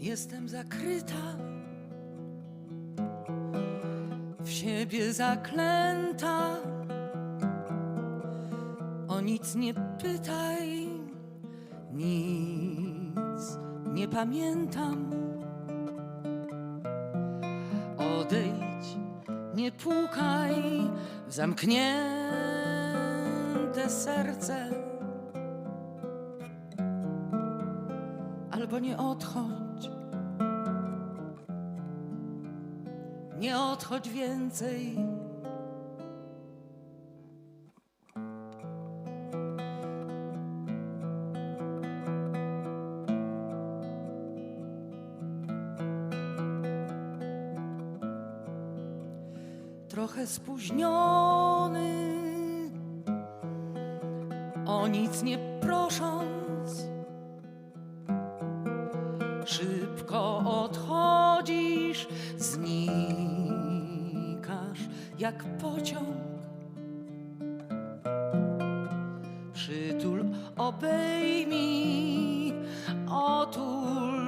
Jestem zakryta, w siebie zaklęta. O nic nie pytaj, nic nie pamiętam. Odejdź, nie pukaj w zamknięte serce. Albo nie odchodź, nie odchodź więcej. trochę spóźniony, o nic nie prosząc. Szybko odchodzisz, znikasz jak pociąg. Przytul, obejmij, otul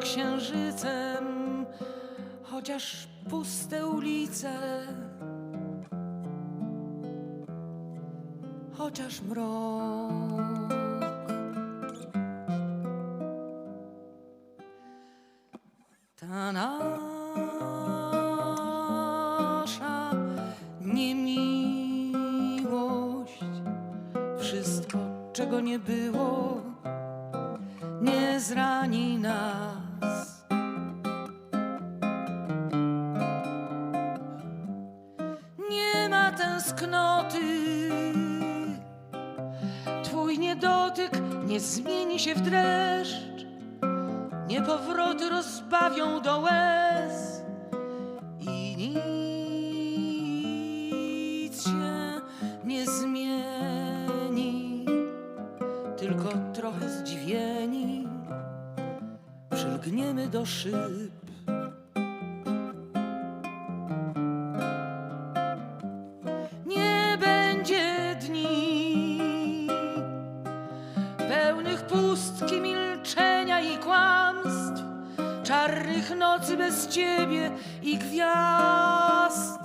księżycem, chociaż puste ulice, chociaż mrok. Nas. Nie ma tęsknoty, twój niedotyk nie zmieni się w dreszcz. Niepowroty rozbawią do łez i nic się nie zmieni, tylko trochę zdziwieni przylgniemy do szyb. Nie będzie dni pełnych pustki, milczenia i kłamstw, czarnych nocy bez ciebie i gwiazd.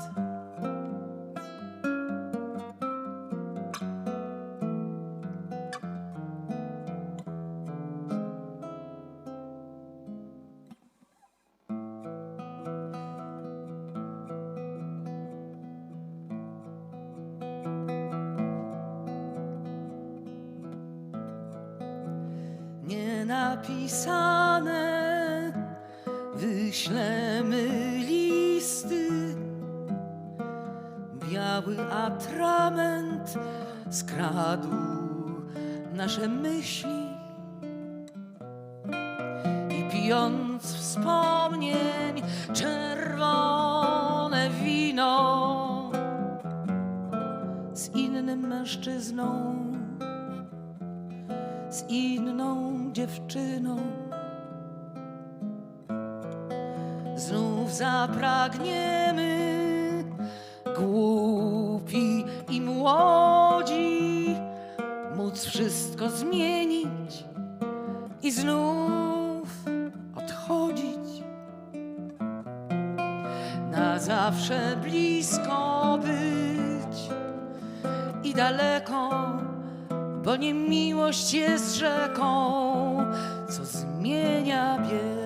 Nienapisane wyślemy listy. Biały atrament skradł nasze myśli i pijąc wspomnień czerwone wino z innym mężczyzną z inną dziewczyną. Znów zapragniemy głupi i młodzi móc wszystko zmienić i znów odchodzić. Na zawsze blisko być i daleko bo nie miłość jest rzeką, co zmienia bieg.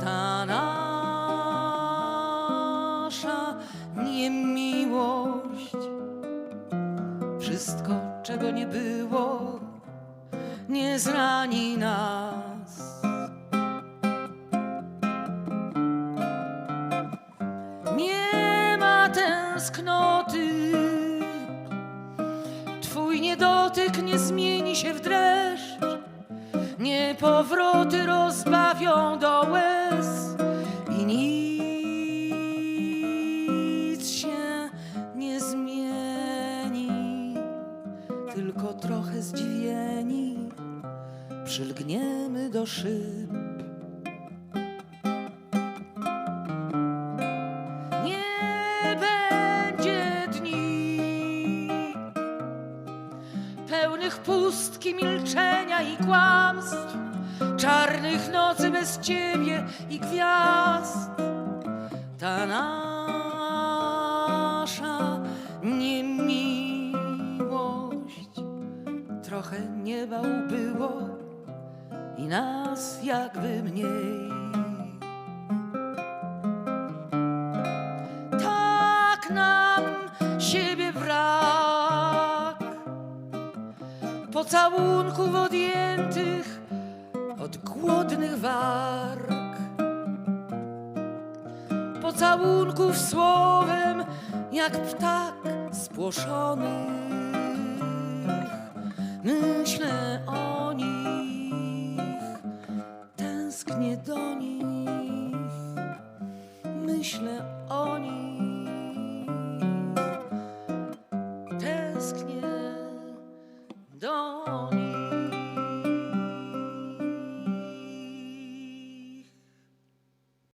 Ta nasza niemiłość, wszystko, czego nie było, nie zrani nas. Nie ma tęsknoty. Nie zmieni się w dreszcz. Niepowroty rozbawią do łez i nic się nie zmieni. Tylko trochę zdziwieni przylgniemy do szyb. Pełnych pustki, milczenia i kłamstw, czarnych nocy bez ciebie i gwiazd. Ta nasza niemiłość trochę nieba ubyło i nas jakby mniej. Pocałunków odjętych od głodnych warg, pocałunków słowem jak ptak spłoszony.